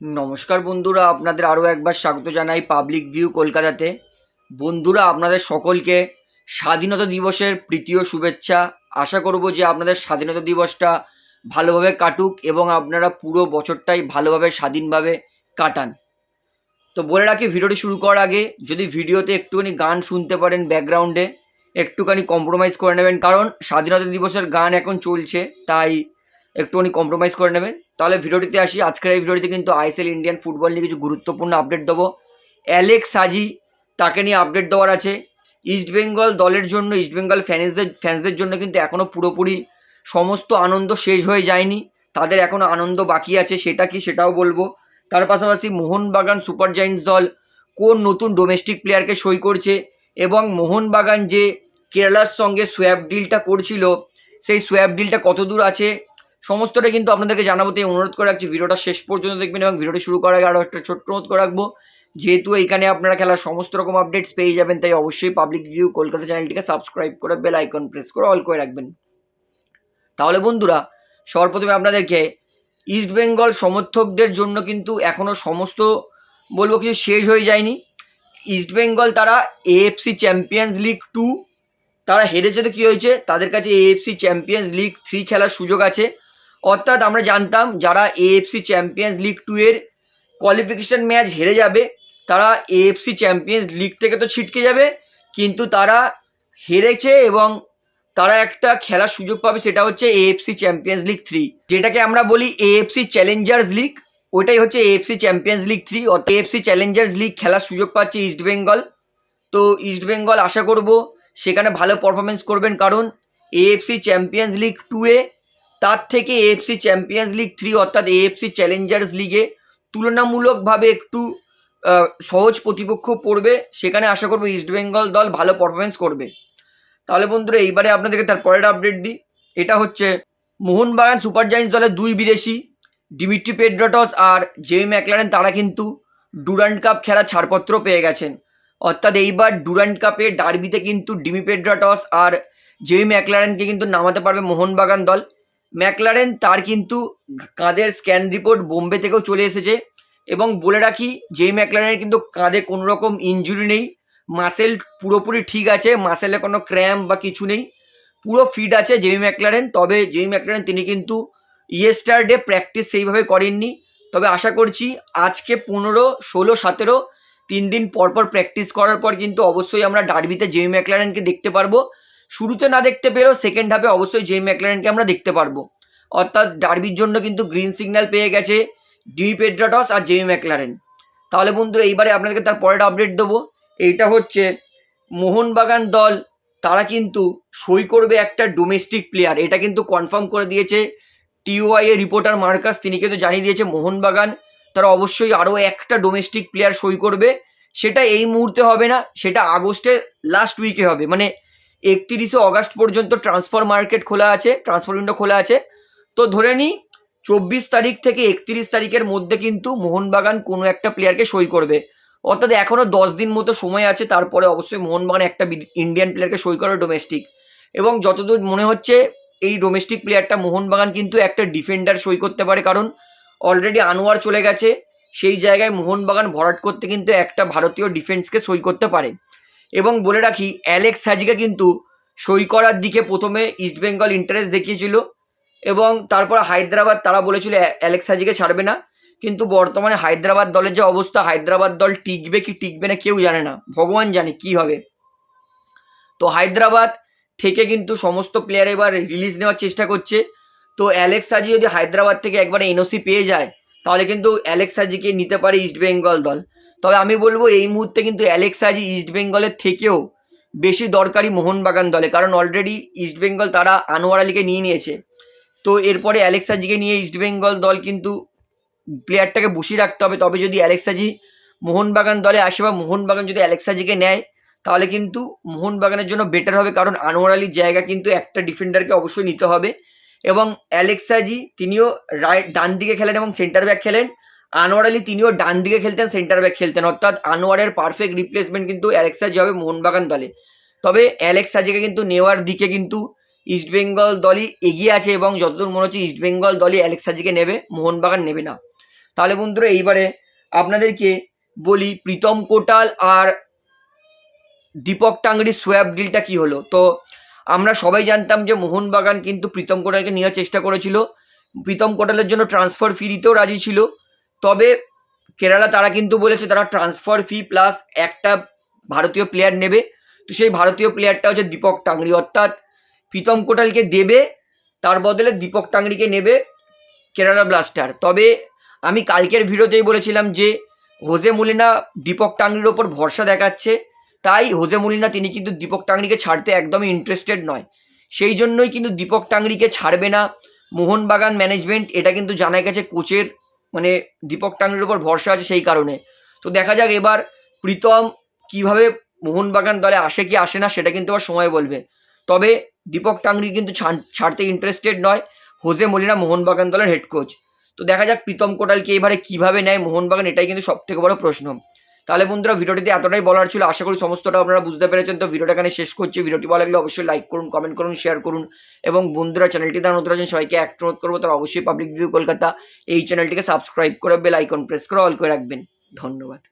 নমস্কার বন্ধুরা, আপনাদের আরও একবার স্বাগত জানাই পাবলিক ভিউ কলকাতাতে। বন্ধুরা, আপনাদের সকলকে স্বাধীনতা দিবসের প্রীতীয় শুভেচ্ছা। আশা করব যে আপনাদের স্বাধীনতা দিবসটা ভালোভাবে কাটুক এবং আপনারা পুরো বছরটাই ভালোভাবে, স্বাধীনভাবে কাটান। তো বলে রাখি, ভিডিওটি শুরু করার আগে যদি ভিডিওতে একটুখানি গান শুনতে পারেন ব্যাকগ্রাউন্ডে, একটুখানি কম্প্রোমাইজ করে নেবেন। কারণ স্বাধীনতা দিবসের গান এখন চলছে, তাই একটুখানি কম্প্রোমাইজ করে নেবেন। তাহলে ভিডিওটিতে আসি। আজকের এই ভিডিওটিতে কিন্তু আইএসএল ইন্ডিয়ান ফুটবল নিয়ে কিছু গুরুত্বপূর্ণ আপডেট দেবো। অ্যালেক্স সাজি তাকে নিয়ে আপডেট দেওয়ার আছে। ইস্ট বেঙ্গল দলের জন্য ইস্ট বেঙ্গল ফ্যান্সদের ফ্যান্সদের জন্য কিন্তু এখনও পুরোপুরি সমস্ত আনন্দ শেষ হয়ে যায়নি। তাদের এখনও আনন্দ বাকি আছে, সেটা কি সেটাও বলব। তার পাশাপাশি মোহনবাগান সুপার জায়েন্টস দল কোন নতুন ডোমেস্টিক প্লেয়ারকে সই করছে এবং মোহনবাগান যে কেরালার সঙ্গে সোয়াব ডিলটা করছিল, সেই সোয়াব ডিলটা কত দূর আছে? সমস্তটা কিন্তু আপনাদেরকে জানাব, তাই অনুরোধ করে রাখছি, ভিডিওটা শেষ পর্যন্ত দেখবেন এবং ভিডিওটি শুরু করার আগে আরও একটা ছোট্ট অনুরোধ করে রাখব। যেহেতু এইখানে আপনারা খেলার সমস্ত রকম আপডেটস পেয়ে যাবেন, তাই অবশ্যই পাবলিক ভিউ কলকাতা চ্যানেলটিকে সাবস্ক্রাইব করে বেল আইকন প্রেস করে অল করে রাখবেন। তাহলে বন্ধুরা সবার প্রথমে আপনাদেরকে ইস্ট বেঙ্গল সমর্থকদের জন্য কিন্তু এখনও সমস্ত, বলব কিছু শেষ হয়ে যায়নি। ইস্ট বেঙ্গল তারা এএফসি চ্যাম্পিয়ন্স লিগ টু তারা হেরেছে তো কী হয়েছে? তাদের কাছে এএফসি চ্যাম্পিয়ন্স লিগ থ্রি খেলার সুযোগ আছে। অর্থাৎ আমরা জানতাম যারা এএফসি চ্যাম্পিয়ন্স লিগ টু এর কোয়ালিফিকেশন ম্যাচ হেরে যাবে, তারা এএফসি চ্যাম্পিয়ন্স লিগ থেকে তো ছিটকে যাবে, কিন্তু তারা হেরেছে এবং তারা একটা খেলার সুযোগ পাবে, সেটা হচ্ছে এএফসি চ্যাম্পিয়ন্স লিগ থ্রি যেটাকে আমরা বলি এএফসি চ্যালেঞ্জার্স লিগ ওইটাই হচ্ছে এএফসি চ্যাম্পিয়ন্স লিগ থ্রি অর্থাৎ এএফসি চ্যালেঞ্জার্স লিগ খেলার সুযোগ পাচ্ছে ইস্ট বেঙ্গল তো ইস্ট বেঙ্গল আশা করব সেখানে ভালো পারফরমেন্স করবেন, কারণ এএফসি চ্যাম্পিয়ন্স লিগ টু এ তার থেকে এএফসি চ্যাম্পিয়ন্স লিগ থ্রি অর্থাৎ এএফসি চ্যালেঞ্জার্স লিগে তুলনামূলকভাবে একটু সহজ প্রতিপক্ষ পড়বে। সেখানে আশা করব ইস্টবেঙ্গল দল ভালো পারফরমেন্স করবে। তাহলে বন্ধুরা, এইবারে আপনাদেরকে তার পরের আপডেট দিই। এটা হচ্ছে মোহনবাগান সুপার জায়েন্টস দলের দুই বিদেশি, ডিমিট্রি পেড্রটস আর জেমি ম্যাকলারেন, তারা কিন্তু ডুরান্ড কাপ খেলার ছাড়পত্র পেয়ে গেছেন। অর্থাৎ এইবার ডুরান্ড কাপে ডার্বিতে কিন্তু ডিমি পেড্রাটস আর জেমি ম্যাকলারেনকে কিন্তু নামাতে পারবে মোহনবাগান দল। ম্যাকলারেন তার কিন্তু কাঁধের স্ক্যান রিপোর্ট বোম্বে থেকেও চলে এসেছে এবং বলে রাখি জেই ম্যাকলারেনের কিন্তু কাঁধে কোনো রকম ইনজুরি নেই মাসেল পুরোপুরি ঠিক আছে মাসেলে কোনো ক্র্যাম্প বা কিছু নেই, পুরো ফিট আছে জেমি ম্যাকলারেন, তবে জেমি ম্যাকলারেন তিনি কিন্তু ইয়েস্টারডে প্র্যাকটিস সেইভাবে করেননি। তবে আশা করছি আজকে পনেরো, ষোলো, সতেরো, তিন দিন পর পর প্র্যাকটিস করার পর কিন্তু অবশ্যই আমরা ডার্বিতে জেমি ম্যাকলারেনকে দেখতে পারব। শুরুতে না দেখতে পেরেও সেকেন্ড হাফে অবশ্যই জেমি ম্যাকলারেনকে আমরা দেখতে পারব। অর্থাৎ ডার্বির জন্য কিন্তু গ্রিন সিগন্যাল পেয়ে গেছে ডিমি পেড্রাটস আর জেমি ম্যাকলারেন তাহলে বন্ধুরা, এইবারে আপনাদেরকে তার পরের আপডেট দেবো। এইটা হচ্ছে মোহনবাগান দল, তারা কিন্তু সই করবে একটা ডোমেস্টিক প্লেয়ার এটা কিন্তু কনফার্ম করে দিয়েছে টিওআই এর রিপোর্টার মার্কাস। তিনি কিন্তু জানিয়ে দিয়েছে মোহনবাগান, তারা অবশ্যই আরও একটা ডোমেস্টিক প্লেয়ার সই করবে। সেটা এই মুহূর্তে হবে না, সেটা আগস্টের লাস্ট উইকে হবে। মানে একত্রিশে অগাস্ট পর্যন্ত ট্রান্সফার মার্কেট খোলা আছে ট্রান্সফার উইন্ডো খোলা আছে। তো ধরে নিই চব্বিশ তারিখ থেকে একত্রিশ তারিখের মধ্যে কিন্তু মোহনবাগান কোনো একটা প্লেয়ারকে সই করবে। অর্থাৎ এখনও দশ দিন মতো সময় আছে, তারপরে অবশ্যই মোহনবাগান একটা ইন্ডিয়ান প্লেয়ারকে সই করবে ডোমেস্টিক এবং যতদূর মনে হচ্ছে, এই ডোমেস্টিক প্লেয়ারটা মোহনবাগান কিন্তু একটা ডিফেন্ডার সই করতে পারে, কারণ অলরেডি আনোয়ার চলে গেছে। সেই জায়গায় মোহনবাগান ভরাট করতে কিন্তু একটা ভারতীয় ডিফেন্সকে সই করতে পারে। এবং বলে রাখি, অ্যালেক্স সাজিকে কিন্তু সই করার দিকে প্রথমে ইস্টবেঙ্গল ইন্টারেস্ট দেখিয়েছিল এবং তারপর হায়দ্রাবাদ, তারা বলেছিল অ্যালেক্স সাজিকে ছাড়বে না। কিন্তু বর্তমানে হায়দ্রাবাদ দলের যে অবস্থা, হায়দ্রাবাদ দল টিকবে কি টিকবে না কেউ জানে না। ভগবান জানে কি হবে। তো হায়দ্রাবাদ থেকে কিন্তু সমস্ত প্লেয়ার এবার রিলিজ নেওয়ার চেষ্টা করছে। তো অ্যালেক্স সাজি যদি হায়দ্রাবাদ থেকে একবারে এনওসি পেয়ে যায়, তাহলে কিন্তু অ্যালেক্স সাজিকে নিতে পারে ইস্টবেঙ্গল দল। তবে আমি বলব এই মুহূর্তে কিন্তু অ্যালেক্স সাজি ইস্টবেঙ্গলের থেকেও বেশি দরকারি মোহনবাগান দলে, কারণ অলরেডি ইস্টবেঙ্গল তারা আনোয়ার আলীকে নিয়ে নিয়েছে। তো এরপরে অ্যালেক্স সাজিকে নিয়ে ইস্টবেঙ্গল দল কিন্তু প্লেয়ারটাকে বসিয়ে রাখতে হবে। তবে যদি অ্যালেক্সাজি মোহনবাগান দলে আসে বা মোহনবাগান যদি অ্যালেক্সাজিকে নেয়, তাহলে কিন্তু মোহনবাগানের জন্য বেটার হবে, কারণ আনোয়ার আলীর জায়গা কিন্তু একটা ডিফেন্ডারকে অবশ্যই নিতে হবে। এবং অ্যালেক্সাজি তিনিও রাইট ডান দিকে খেলেন এবং সেন্টার ব্যাক খেলেন। আনোয়ার আলী তিনিও ডান দিকে খেলতেন সেন্টার ব্যাক খেলতেন। অর্থাৎ আনোয়ারের পারফেক্ট রিপ্লেসমেন্ট কিন্তু অ্যালেক্সাজি হবে মোহনবাগান দলে। তবে অ্যালেক্সাজিকে কিন্তু নেওয়ার দিকে কিন্তু ইস্টবেঙ্গল দলই এগিয়ে আছে এবং যতদূর মনে হচ্ছে ইস্টবেঙ্গল দলই অ্যালেক্সাজিকে নেবে, মোহনবাগান নেবে না। তাহলে বন্ধুরা, এইবারে আপনাদেরকে বলি প্রীতম কোটাল আর দীপক টাংরির সোয়াব ডিলটা কি হলো? তো আমরা সবাই জানতাম যে মোহনবাগান কিন্তু প্রীতম কোটালকে নেওয়ার চেষ্টা করেছিল। প্রীতম কোটালের জন্য ট্রান্সফার ফি দিতেও রাজি ছিল। তবে কেরালা তারা কিন্তু বলেছে তারা ট্রান্সফার ফি প্লাস একটা ভারতীয় প্লেয়ার নেবে। তো সেই ভারতীয় প্লেয়ারটা হচ্ছে দীপক টাংরি। অর্থাৎ প্রীতম কোটালকে দেবে, তার বদলে দীপক টাংরিকে নেবে কেরালা ব্লাস্টার তবে আমি কালকের ভিডিওতেই বলেছিলাম যে হোজে মুলিনা দীপক টাংরির ওপর ভরসা দেখাচ্ছে। তাই হোজে মুলিনা তিনি কিন্তু দীপক টাংরিকে ছাড়তে একদমই ইন্টারেস্টেড নয়। সেই জন্যই কিন্তু দীপক টাংরিকে ছাড়বে না। মোহনবাগান ম্যানেজমেন্ট এটা কিন্তু জানা গেছে কোচের মানে দীপক টাঙ্গের উপর ভরসা আছে সেই কারণে। তো দেখা যাক এবার প্রীতম কীভাবে মোহনবাগান দলে আসে কি আসে না সেটা কিন্তু আবার সময় বলবে। তবে দীপক টাংরি কিন্তু ছাড়- ছাড়তে ইন্টারেস্টেড নয়। হোজে মলিনা মোহনবাগান দলের হেড কোচ তো দেখা যাক প্রীতম কোটালকে এবারে কীভাবে নেয় মোহনবাগান, এটাই কিন্তু সব থেকে বড় প্রশ্ন। তাহলে বন্ধুরা ভিডিওটিতে এতটাই বলার ছিল। আশা করি সমস্তটা আপনারা বুঝতে পেরেছেন। তো ভিডিওটা এখানে শেষ করছি। ভিডিওটি ভালো লাগলে অবশ্যই লাইক করুন কমেন্ট করুন শেয়ার করুন এবং বন্ধুরা চ্যানেলটি দ্বারা নতুন আছেন, সবাইকে অনুরোধ করব, তারা অবশ্যই পাবলিক ভিউ কলকাতা এই চ্যানেলটিকে সাবস্ক্রাইব করে বেল আইকন প্রেস করে অল করে রাখবেন। ধন্যবাদ।